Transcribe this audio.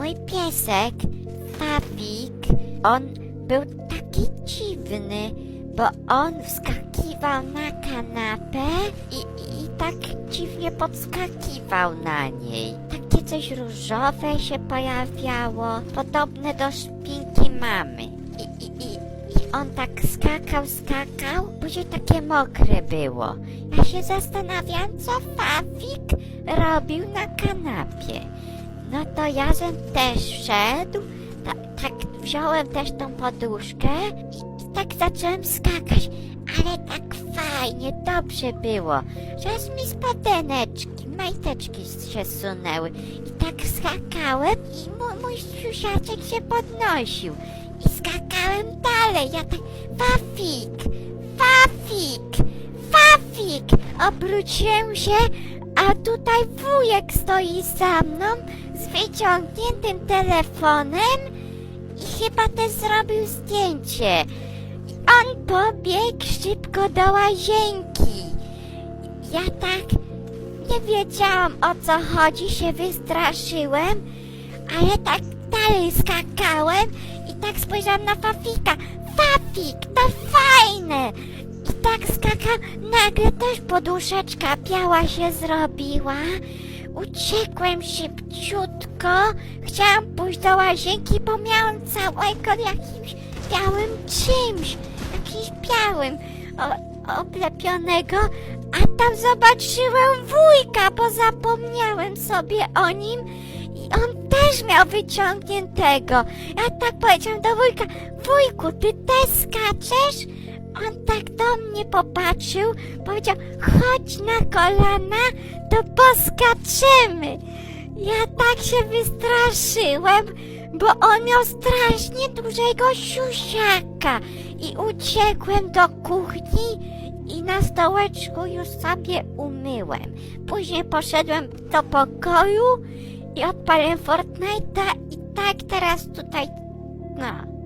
Mój piesek, Fafik, on był taki dziwny, bo on wskakiwał na kanapę i, i, tak dziwnie podskakiwał na niej. Takie coś różowe się pojawiało, podobne do szpinki mamy. I, i, i, i on tak skakał, skakał, później takie mokre było. Ja się zastanawiam, co Fafik robił na kanapie. No to ja żem też wszedł, ta, tak wziąłem też tą poduszkę i, tak zacząłem skakać, ale tak fajnie, dobrze było, aż mi spodeneczki, majteczki się sunęły i tak skakałem i mój, mój siusiaczek się podnosił. I skakałem dalej, ja tak, Fafik, Fafik, Fafik, obróciłem się, a tutaj wujek stoi za mną z wyciągniętym telefonem i chyba też zrobił zdjęcie. On pobiegł szybko do łazienki. Ja tak nie wiedziałam o co chodzi, się wystraszyłem, ale tak dalej skakałem i tak spojrzałam na Fafika. Fafik, to fajne! Tak skakał, nagle też poduszeczka biała się zrobiła. Uciekłem szybciutko, chciałam pójść do łazienki, bo miałam całego jakimś białym czymś, jakimś białym, o, oblepionego, a tam zobaczyłem wujka, bo zapomniałem sobie o nim i on też miał wyciągniętego. Ja tak powiedziałam do wujka, wujku, ty też skaczesz? On tak do mnie popatrzył, powiedział, chodź na kolana, to poskaczymy. Ja tak się wystraszyłem, bo on miał strasznie dużego siusiaka i uciekłem do kuchni i na stołeczku już sobie umyłem. Później poszedłem do pokoju i odpaliłem Fortnite'a i tak teraz tutaj, no,